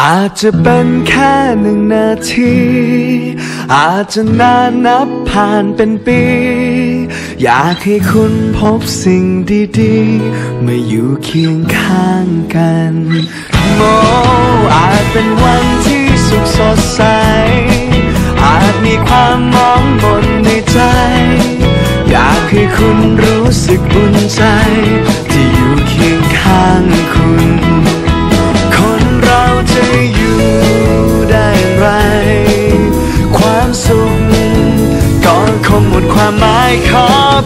อาจจะเป็นแค่หนึ่งนาที อาจจะนานนับผ่านเป็นปี อยากให้คุณพบสิ่งดีๆเมื่ออยู่เคียงข้างกันโมอาจเป็นวันที่สุขสดใส อาจมีความมองมนในใจ อยากให้คุณรู้สึกอุ่นใจ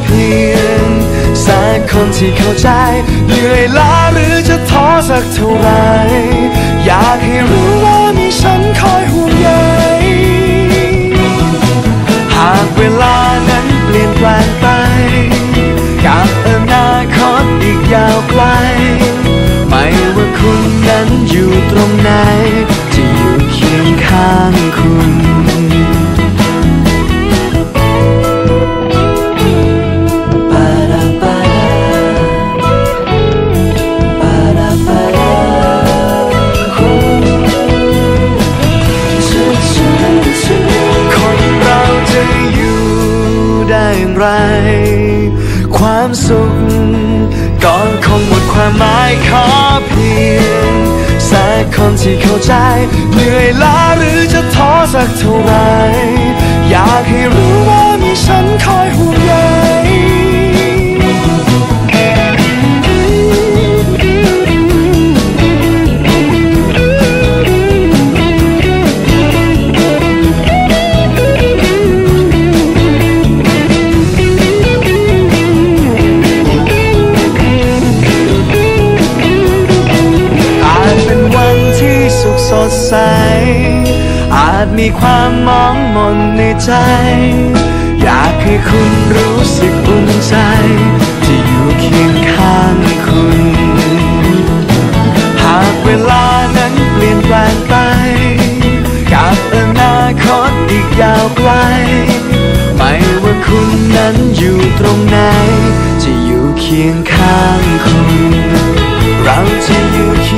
เพียงสักคนที่เข้าใจเหนื่อยล้าหรือจะท้อสักเท่าไหรอยากให้รู้ว่ามีฉันคอยห่วงใยหากเวลานั้นเปลี่ยนแปลงไปกับอนาคตอีกยาวไกลไม่ว่าคุณนั้นอยู่ตรงไหนจะอยู่เคียงข้างคุณ ไร ความสุขก็คงหมดความหมายขอเพียงสักคนที่เข้าใจ เหนื่อยล้าหรือจะท้อสักเท่า อาจมีความมองมนในใจ อยากให้คุณรู้สึกอุ่นใจ ที่อยู่เคียงข้างคุณ หากเวลานั้นเปลี่ยนแปลงไป กับอนาคตอีกยาวไกล ไม่ว่าคุณนั้นอยู่ตรงไหน จะอยู่เคียงข้างคุณ เราจะอยู่เคียง